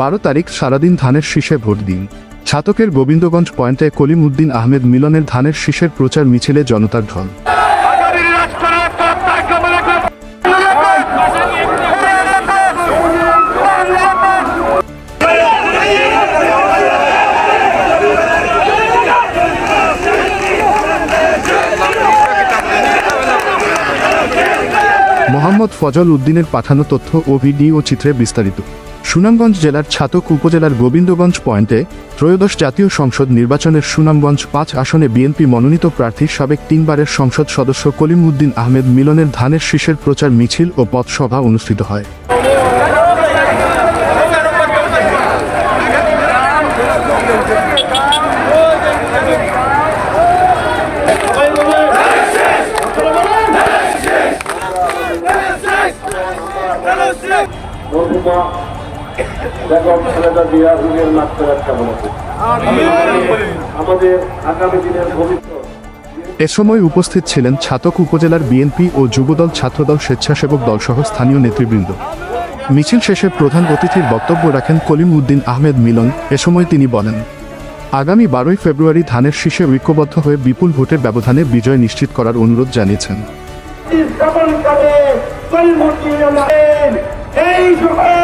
বারো তারিখ সারাদিন ধানের শীষে ভোট দিন। ছাতকের গোবিন্দগঞ্জ পয়েন্টে কলিম উদ্দিন আহমেদ মিলনের ধানের শীষের প্রচার মিছিলে জনতার ঢল। মোহাম্মদ ফজল উদ্দিনের পাঠানো তথ্য ও ভিডিও চিত্রে বিস্তারিত। সুনামগঞ্জ জেলার ছাতক উপজেলার গোবিন্দগঞ্জ পয়েন্টে ত্রয়োদশ জাতীয় সংসদ নির্বাচনের সুনামগঞ্জ পাঁচ আসনে বিএনপি মনোনীত প্রার্থী সাবেক তিনবারের সংসদ সদস্য কলিম উদ্দিন আহমেদ মিলনের ধানের শীষের প্রচার মিছিল ও পথসভা অনুষ্ঠিত হয়। মরহুমা বেগম খালেদা জিয়া রুহের মাত্রার কামনা করি আমাদের আগামী দিনের ভবিষ্যৎ। এ সময় উপস্থিত ছিলেন ছাতক উপজেলার বিএনপি ও যুবদল ছাত্রদল স্বেচ্ছাসেবক দলসহ স্থানীয় নেতৃবৃন্দ। মিছিল শেষে প্রধান অতিথির বক্তব্য রাখেন কলিম উদ্দিন আহমেদ মিলন। এ সময় তিনি বলেন আগামী বারোই ফেব্রুয়ারি ধানের শীষে ঐক্যবদ্ধ হয়ে বিপুল ভোটের ব্যবধানে বিজয় নিশ্চিত করার অনুরোধ জানিয়েছেন। এই সকল